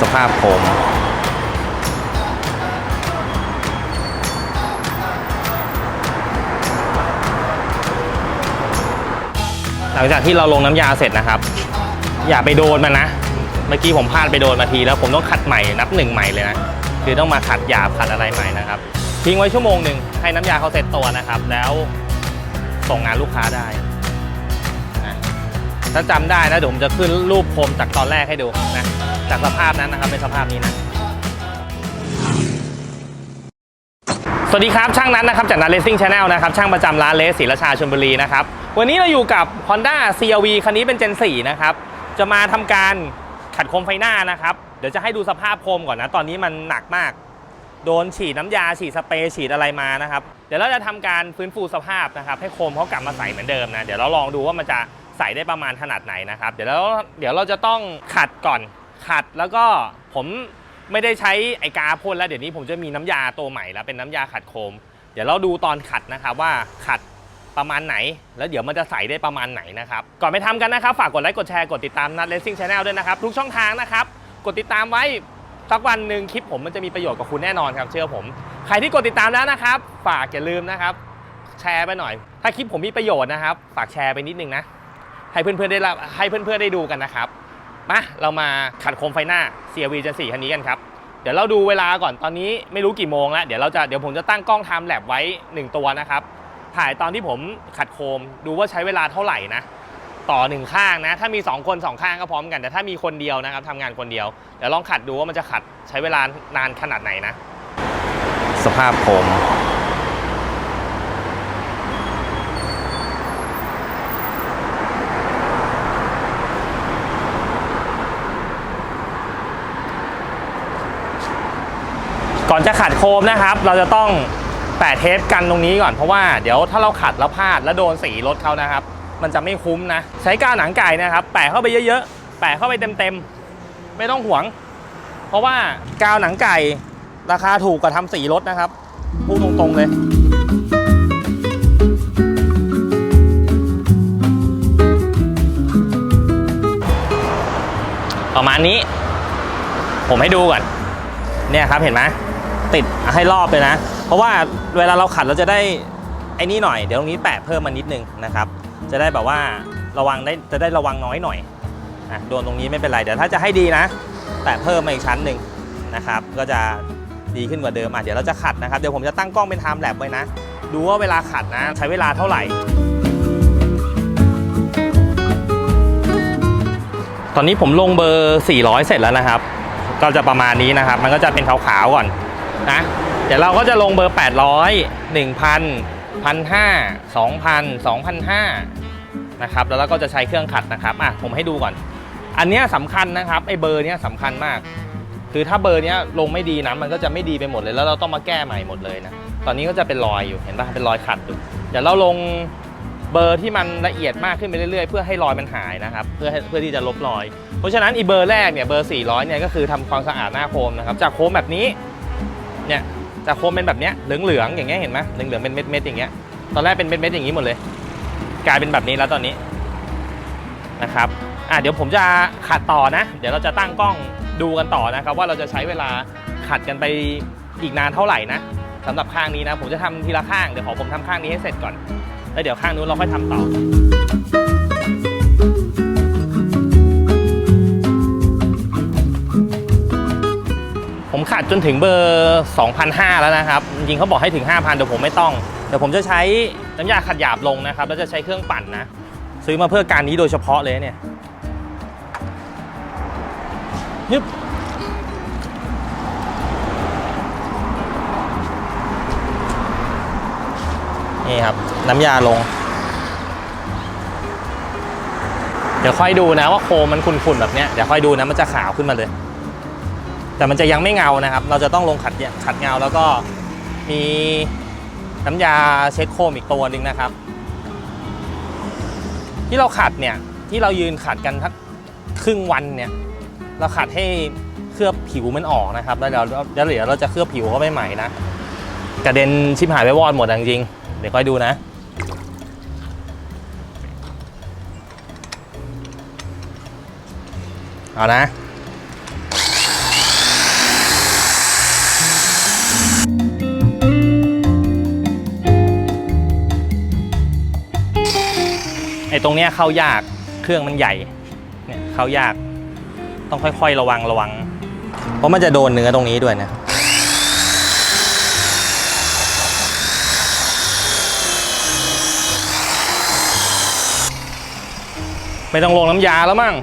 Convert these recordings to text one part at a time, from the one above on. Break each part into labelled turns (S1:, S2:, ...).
S1: สภาพผมหลังจากที่เราลงน้ำยาเสร็จนะครับ อย่าไปโดนมันนะ เมื่อกี้ผมพลาดไปโดนมาทีแล้วผมต้องขัดใหม่นับหนึ่งใหม่เลยนะคือต้องมาขัดหยาบขัดอะไรใหม่นะครับทิ้งไว้ชั่วโมงหนึ่งให้น้ำยาเขาเซ็ตตัวนะครับ แล้วส่งงานลูกค้าได้ ถ้าจำได้นะเดี๋ยวผมจะขึ้นรูปโคมจากตอนแรกให้ดูนะจากสภาพนั้นนะครับเป็นสภาพนี้นะสวัสดีครับช่างนั้นนะครับจากนันเลสซิ่งชาแนลนะครับช่างประจำร้านเลสศรีราชาชลบุรีนะครับวันนี้เราอยู่กับ Honda CRV คันนี้เป็น Gen 4 นะครับจะมาทำการขัดโคมไฟหน้านะครับเดี๋ยวจะให้ดูสภาพโคมก่อนนะตอนนี้มันหนักมาก โดนฉีดน้ำยาฉีดสเปรย์ฉีดอะไรมานะครับเดี๋ยวเราจะทำการฟื้นฟูสภาพนะครับให้โคมเขากลับมาใสเหมือนเดิมนะเดี๋ยวเราลองดูว่ามันจะ ใส่ได้ประมาณขนาดไหนนะครับ เดี๋ยวเราเดี๋ยวเราจะต้องขัดก่อนขัดแล้วก็ผมไม่ได้ใช้ไอกาพ่นแล้วเดี๋ยวนี้ผมจะมีน้ำยาตัวใหม่แล้วเป็นน้ำยาขัดโคม เดี๋ยวเราดูตอนขัดนะครับว่าขัดประมาณไหน แล้วเดี๋ยวมันจะใส่ได้ประมาณไหนนะครับ ก่อนไปทำกันนะครับ ฝากกดไลค์กดแชร์กดติดตามนัดเลสซิ่งชาแนลด้วยนะครับทุกช่องทางนะครับ กดติดตามไว้สักวันหนึ่งคลิปผมมันจะมีประโยชน์กับคุณแน่นอนครับเชื่อผม ใครที่กดติดตามแล้วนะครับ ฝากอย่าลืมนะครับ แชร์ไปหน่อย ถ้าคลิปผมมีประโยชน์นะครับ ฝากแชร์ไปนิดนึงนะ ให้เพื่อนๆได้รับให้เพื่อนๆได้ดูกันนะครับมาเรามาขัดโคมไฟหน้า CRV Gen 4คันนี้กันครับเดี๋ยวเราดูเวลาก่อนตอนนี้ไม่รู้กี่โมงแล้วเดี๋ยวเราจะเดี๋ยวผมจะตั้งกล้องไทม์แลปไว้ 1 ตัวนะครับถ่ายตอนที่ผมขัดโคมดูว่าใช้เวลาเท่าไหร่นะต่อหนึ่งข้างนะ ถ้ามี 2 คน 2 ข้างก็พร้อมกัน แต่ถ้ามีคนเดียวนะครับทำงานคนเดียว เดี๋ยวลองขัดดูว่ามันจะขัดใช้เวลานานขนาดไหนนะ สภาพผม ก่อนจะขัดโคมนะครับ เราจะต้องแปะเทปกันตรงนี้ก่อนเพราะว่าเดี๋ยวถ้าเราขัดแล้วพลาดแล้วโดนสีรถเขานะครับ มันจะไม่คุ้มนะ ใช้กาวหนังไก่นะครับ แปะเข้าไปเยอะๆ แปะเข้าไปเต็มๆ ไม่ต้องห่วง เพราะว่ากาวหนังไก่ ราคาถูกกว่าทำสีรถนะครับพูดตรงๆเลยประมาณนี้ ผมให้ดูก่อน เนี่ยครับเห็นไหม ติดให้รอบเลยนะ เพราะว่าเวลาเราขัดเราจะได้ไอ้นี่หน่อยเดี๋ยวตรงนี้แปะเพิ่มมานิดนึงนะครับจะได้แบบว่าระวังได้จะได้ระวังน้อยหน่อยอะโดนตรงนี้ไม่เป็นไรเดี๋ยวถ้าจะให้ดีนะ แปะเพิ่มมาอีกชั้นหนึ่งนะครับ ก็จะดีขึ้นกว่าเดิมอะเดี๋ยวเราจะขัดนะครับเดี๋ยวผมจะตั้งกล้องเป็นไทม์แลปไว้นะดูว่าเวลาขัดนะ ใช้เวลาเท่าไหร่ ตอนนี้ผมลงเบอร์ 400 เสร็จแล้วนะครับ ก็จะประมาณนี้นะครับ มันก็จะเป็นขาวๆก่อน นะ เดี๋ยวเราก็จะลงเบอร์ 800 1,000 1,500 2,000 2,500นะครับแล้วเราก็จะใช้เครื่องขัดนะครับอะผมให้ดูก่อน อันเนี้ยสำคัญนะครับไอ้เบอร์เนี้ยสำคัญมาก คือถ้าเบอร์เนี้ยลงไม่ดีนะมันก็จะไม่ดีไปหมดเลย แล้วเราต้องมาแก้ใหม่หมดเลยนะตอนนี้ก็จะเป็นรอยอยู่เห็นป่ะเป็นรอยขัดอยู่เดี๋ยวเราลงเบอร์ที่มันละเอียดมากขึ้นไปเรื่อยๆ เพื่อให้รอยมันหายนะครับ เพื่อเพื่อที่จะลบรอย เพราะฉะนั้นอีเบอร์แรกเนี่ยเบอร์ 400 เนี่ยก็คือทำความสะอาดหน้าโคมนะครับ จากโคมแบบนี้ เนี่ยจากโคมเป็นแบบเนี้ยเหลืองๆอย่างเงี้ยเห็นไหมเหลืองๆเป็นเม็ดๆอย่างเงี้ยตอนแรกเป็นเม็ดๆอย่างนี้หมดเลย กลายเป็นแบบนี้แล้วตอนนี้นะครับอะเดี๋ยวผมจะขัดต่อนะ เดี๋ยวเราจะตั้งกล้องดูกันต่อนะครับ ว่าเราจะใช้เวลาขัดกันไปอีกนานเท่าไหร่นะสำหรับข้างนี้นะ ผมจะทำทีละข้างเดี๋ยวขอผมทำข้างนี้ให้เสร็จก่อน แล้วเดี๋ยวข้างนู้นเราค่อยทำต่อ ผมขัดจนถึงเบอร์2,500แล้วนะครับ จริงเขาบอกให้ถึง 5,000เดี๋ยวผมไม่ต้อง เดี๋ยวผมจะใช้น้ำยาขัดหยาบลงนะครับ แล้วจะใช้เครื่องปั่นนะ ซื้อมาเพื่อการนี้โดยเฉพาะเลยเนี่ยยึบนี่ครับ น้ำยาลง เดี๋ยวค่อยดูนะว่าโคมมันขุ่นๆแบบเนี้ยเดี๋ยวค่อยดูนะมันจะขาวขึ้นมาเลย แต่มันจะยังไม่เงานะครับ เราจะต้องลงขัดขัดเงาแล้วก็มีน้ำยาเช็ดโคมอีกตัวหนึ่งนะครับ ที่เราขัดเนี่ยที่เรายืนขัดกันทักครึ่งวันเนี่ย เราขัดให้เคลือบผิวมันออกนะครับ แล้วเดี๋ยวแล้วเดี๋ยวเราจะเคลือบผิวเข้าไปใหม่นะกระเด็นชิบหายไปวอดหมดจริงๆเดี๋ยวค่อยดูนะเอานะ ตรงเนี้ยเข้ายากเครื่องมันใหญ่เนี่ยเข้ายากต้องค่อยๆระวังระวัง เพราะมันจะโดนเนื้อตรงนี้ด้วยนะไม่ต้องลงน้ำยาแล้วมั้ง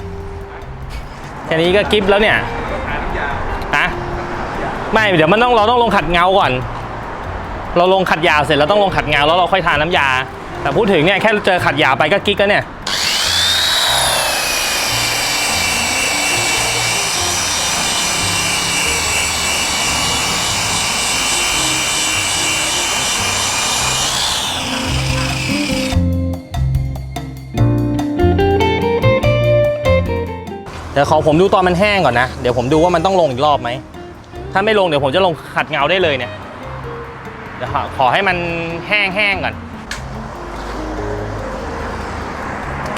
S1: แค่นี้ก็กิฟแล้วเนี่ยอะไม่เดี๋ยวมันต้องเราต้องลงขัดเงาก่อน เราลงขัดยาวเสร็จเราต้องลงขัดเงาแล้วเราค่อยทาน้ำยา แต่พูดถึงเนี่ยแค่เจอขัดยาไปก็กิ๊กแล้วเนี่ยเดี๋ยวขอผมดูตอนมันแห้งก่อนนะ เดี๋ยวผมดูว่ามันต้องลงอีกรอบไหม ถ้าไม่ลงเดี๋ยวผมจะลงขัดเงาได้เลยเนี่ย เดี๋ยวขอขอให้มันแห้งๆก่อน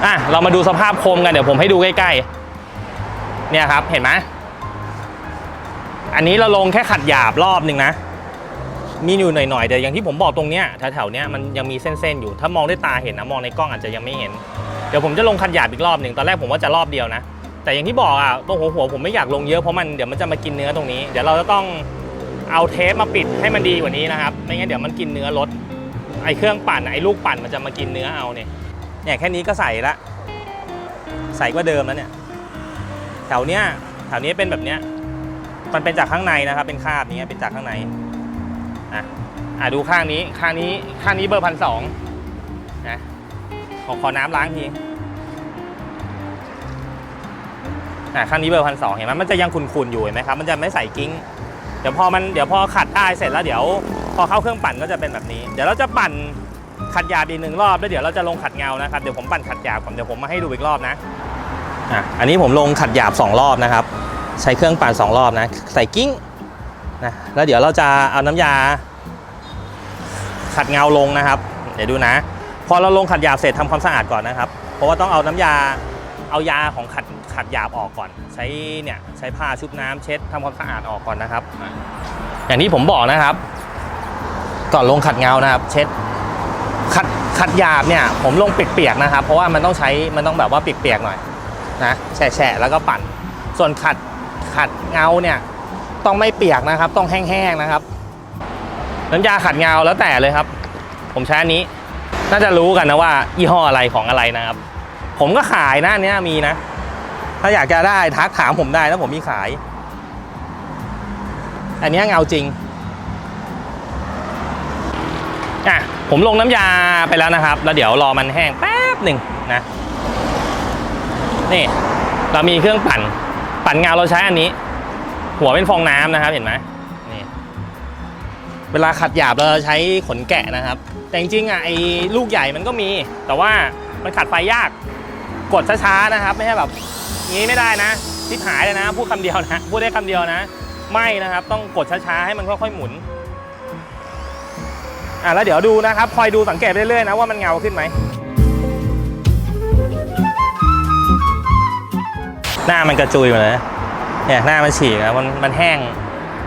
S1: อะเรามาดูสภาพโคมกันเดี๋ยวผมให้ดูใกล้ๆเนี่ยครับเห็นไหมอันนี้เราลงแค่ขัดหยาบรอบหนึ่งนะ มีอยู่หน่อยๆแต่อย่างที่ผมบอกตรงเนี้ยแถวๆเนี้ยมันยังมีเส้นๆอยู่ ถ้ามองด้วยตาเห็นนะมองในกล้องอาจจะยังไม่เห็น เดี๋ยวผมจะลงขัดหยาบอีกรอบหนึ่งตอนแรกผมว่าจะรอบเดียวนะ แต่อย่างที่บอกอะตรงหัวหัวผมไม่อยากลงเยอะเพราะมันเดี๋ยวมันจะมากินเนื้อตรงนี้ เดี๋ยวเราจะต้องเอาเทปมาปิดให้มันดีกว่านี้นะครับ ไม่งั้นเดี๋ยวมันกินเนื้อรถไอ้เครื่องปั่นไอ้ลูกปั่นมันจะมากินเนื้อเอาเนี่ย เนี่ยแค่นี้ก็ใส่ละ ใส่กว่าเดิมแล้วเนี่ย แถวเนี้ยแถวนี้เป็นแบบเนี้ย มันเป็นจากข้างในนะครับ เป็นคาบนี้เป็นจากข้างในอะอะดูข้างนี้ ข้างนี้ ข้างนี้เบอร์พันสองนะ ขอขอน้ำล้างทีอะข้างนี้เบอร์พันสองเห็นไหมมันจะยังขุ่นๆอยู่เห็นไหมครับ มันจะไม่ใส่กิ้ง เดี๋ยวพอมัน เดี๋ยวพอขัดได้เสร็จแล้วเดี๋ยว พอเข้าเครื่องปั่นก็จะเป็นแบบนี้ เดี๋ยวเราจะปั่น ขัดหยาบอีกหนึ่งรอบแล้วเดี๋ยวเราจะลงขัดเงานะครับเดี๋ยวผมปั่นขัดหยาบก่อนเดี๋ยวผมมาให้ดูอีกรอบนะอะอันนี้ผมลงขัดหยาบสองรอบนะครับ ใช้เครื่องปั่นสองรอบนะใส่กิ้งนะแล้วเดี๋ยวเราจะเอาน้ำยา ขัดเงาลงนะครับ เดี๋ยวดูนะ พอเราลงขัดหยาบเสร็จทำความสะอาดก่อนนะครับ เพราะว่าต้องเอาน้ำยาเอายาของขัดขัดหยาบออกก่อน ใช้เนี่ยใช้ผ้าชุบน้ำเช็ดทำความสะอาดออกก่อนนะครับ อย่างที่ผมบอกนะครับ ก่อนลงขัดเงานะครับ เช็ด ขัดขัดหยาบเนี่ยผมลงเปียกๆนะครับ เพราะว่ามันต้องใช้มันต้องแบบว่าเปียกๆหน่อยนะแฉะแล้วก็ปั่น ส่วนขัดขัดเงาเนี่ยต้องไม่เปียกนะครับ ต้องแห้งๆนะครับน้ำยาขัดเงาแล้วแต่เลยครับ ผมใช้อันนี้ น่าจะรู้กันนะว่ายี่ห้ออะไรของอะไรนะครับ ผมก็ขายนะเนี้ยมีนะ ถ้าอยากจะได้ทักถามผมได้แล้วผมมีขาย อันนี้เงาจริง อะ ผมลงน้ำยาไปแล้วนะครับ แล้วเดี๋ยวรอมันแห้งแป๊บหนึ่งนะ นี่ เรามีเครื่องปั่น ปั่นเงาเราใช้อันนี้ หัวเป็นฟองน้ำนะครับ เห็นไหมนี่ เวลาขัดหยาบเราใช้ขนแกะนะครับ แต่จริงๆอะไอ้ลูกใหญ่มันก็มี แต่ว่ามันขัดไฟยาก กดช้าๆนะครับ ไม่ใช่แบบงี้ไม่ได้นะทิพหายเลยนะ พูดคำเดียวนะ พูดได้คำเดียวนะ ไม่นะครับ ต้องกดช้าๆให้มันค่อยๆหมุน อะแล้วเดี๋ยวดูนะครับคอยดูสังเกตเรื่อยๆนะว่ามันเงาขึ้นไหมหน้ามันกระจุยหมดเลยนะเนี่ยหน้ามันฉีกนะมันมันแห้ง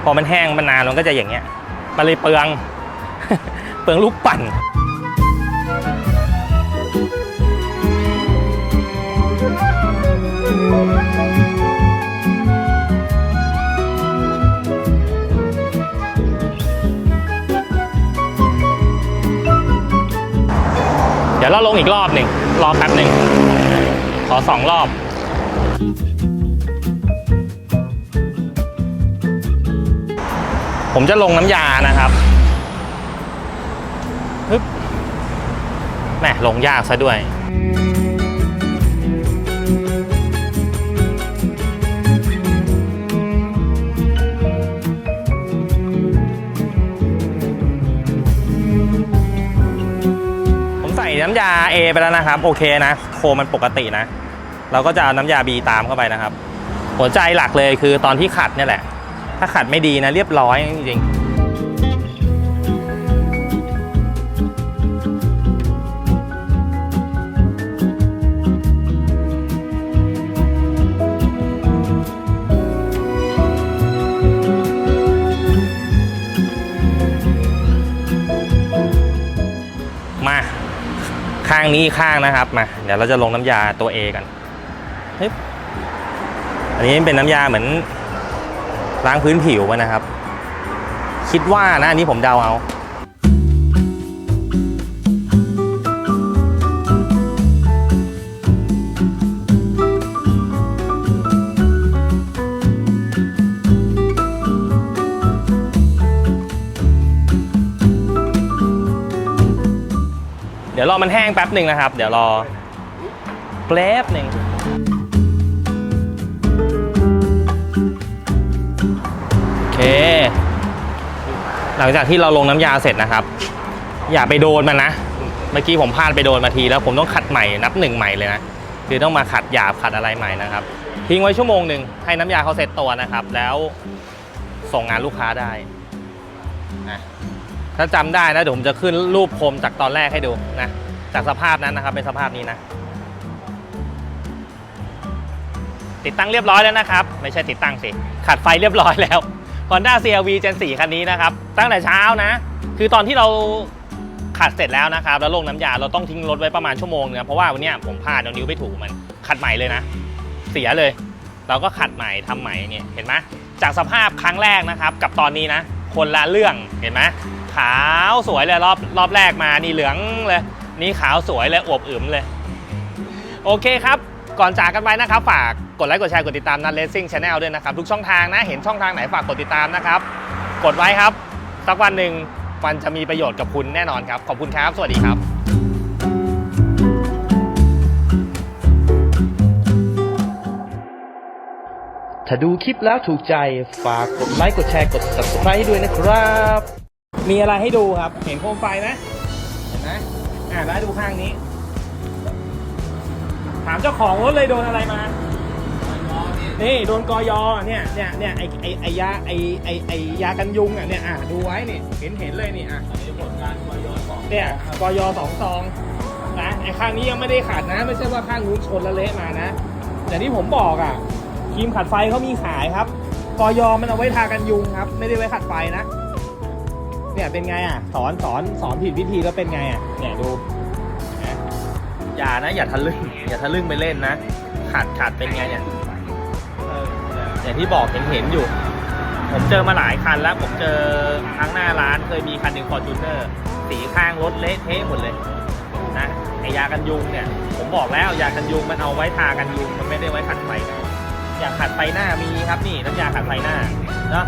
S1: พอมันแห้งมันนานมันก็จะอย่างเงี้ยมันเลยเปลือง เปลืองลูกปั่น ดี๋ยวเราลงอีกรอบหนึ่งรอแป๊บหนึ่งขอสองรอบผมจะลงน้ำยานะครับฮึบแม่ลงยากซะด้วย ยา A ไปแล้วนะครับ โอเคนะ โคมันปกตินะ เราก็จะเอาน้ำยา B ตามเข้าไปนะครับ หัวใจหลักเลยคือตอนที่ขัดเนี่ยแหละ ถ้าขัดไม่ดีนะเรียบร้อยจริงๆาข้างนี้อีกข้างนะครับมาเดี๋ยวเราจะลงน้ำยาตัว A กันเฮ้ยอันนี้เป็นน้ำยาเหมือนล้างพื้นผิวอะนะครับ คิดว่านะอันนี้ผมเดาเอา ดี๋ยวรอมันแห้งแป๊บหนึ่งนะครับ เดี๋ยวรอแป๊บหนึ่งโอเค หลังจากที่เราลงน้ำยาเสร็จนะครับ อย่าไปโดนมันนะ เมื่อกี้ผมพลาดไปโดนมาทีแล้วผมต้องขัดใหม่นับหนึ่งใหม่เลยนะคือต้องมาขัดหยาบขัดอะไรใหม่นะครับ ทิ้งไว้ชั่วโมงหนึ่งให้น้ำยาเขาเซ็ตตัวนะครับ แล้วส่งงานลูกค้าได้นะ ถ้าจำได้นะเดี๋ยวผมจะขึ้นรูปโคมจากตอนแรกให้ดูนะจากสภาพนั้นนะครับเป็นสภาพนี้นะ ติดตั้งเรียบร้อยแล้วนะครับ ไม่ใช่ติดตั้งสิขัดไฟเรียบร้อยแล้ว Honda CRV Gen 4คันนี้นะครับ ตั้งแต่เช้านะ คือตอนที่เราขัดเสร็จแล้วนะครับ แล้วลงน้ำยาเราต้องทิ้งรถไว้ประมาณชั่วโมงนึงนะเพราะว่าวันนี้ผมพลาดเอานิ้วไปถูมันขัดใหม่เลยนะ เสียเลย เราก็ขัดใหม่ทำใหม่เนี่ยเห็นไหมจากสภาพครั้งแรกนะครับ กับตอนนี้นะ คนละเรื่องเห็นไหม ขาวสวยเลยรอบรอบแรกมานี่เหลืองเลย นี่ขาวสวยเลยอวบอึมเลย โอเคครับก่อนจากกันไปนะครับ ฝากกดไลค์กดแชร์กดติดตามนัทเลสซิ่งชาแนลด้วยนะครับ ทุกช่องทางนะ เห็นช่องทางไหนฝากกดติดตามนะครับ กดไว้ครับ สักวันหนึ่งมันจะมีประโยชน์กับคุณแน่นอนครับ ขอบคุณครับ สวัสดีครับ
S2: ถ้าดูคลิปแล้วถูกใจ ฝากกดไลค์ กดแชร์ กด subscribe ด้วยนะครับ
S1: มีอะไรให้ดูครับ เห็นโคมไฟไหมเห็นไหมอ่าแล้วดูข้างนี้ ถามเจ้าของรถเลยโดนอะไรมา นี่โดนกอยอเนี่ยเนี่ยเนี่ยไอไอไอยาไอไอไอยากันยุงอะเนี่ยอะดูไว้นี่เห็นเห็นเลยนี่อะผลงานกอยอสองเนี่ยกอยอสองซองนะไอข้างนี้ยังไม่ได้ขัดนะ ไม่ใช่ว่าข้างนู้นชนและเละมานะอย่างที่ผมบอกอะครีมขัดไฟเขามีขายครับกอยอมันเอาไว้ทากันยุงครับ ไม่ได้ไว้ขัดไฟนะ เนี่ยเป็นไงอะ สอนสอนสอนผิดวิธีแล้วเป็นไงอะ เนี่ยดูนะอย่านะ อย่าทะลึ่งอย่าทะลึ่งไปเล่นนะ ขาดขาดเป็นไงเนี่ยอย่างที่บอกเห็นเห็นอยู่ ผมเจอมาหลายคันแล้ว ผมเจอครั้งหน้าร้านเคยมีคันหนึ่งฟอร์จูเนอร์สีข้างรถเละเทะหมดเลยนะไอยากันยุงเนี่ย ผมบอกแล้วยากันยุงมันเอาไว้ทากันยุงมันไม่ได้ไว้ขัดไฟอยากขัดไฟหน้ามีครับนี่น้ำยาขัดไฟหน้าเนาะ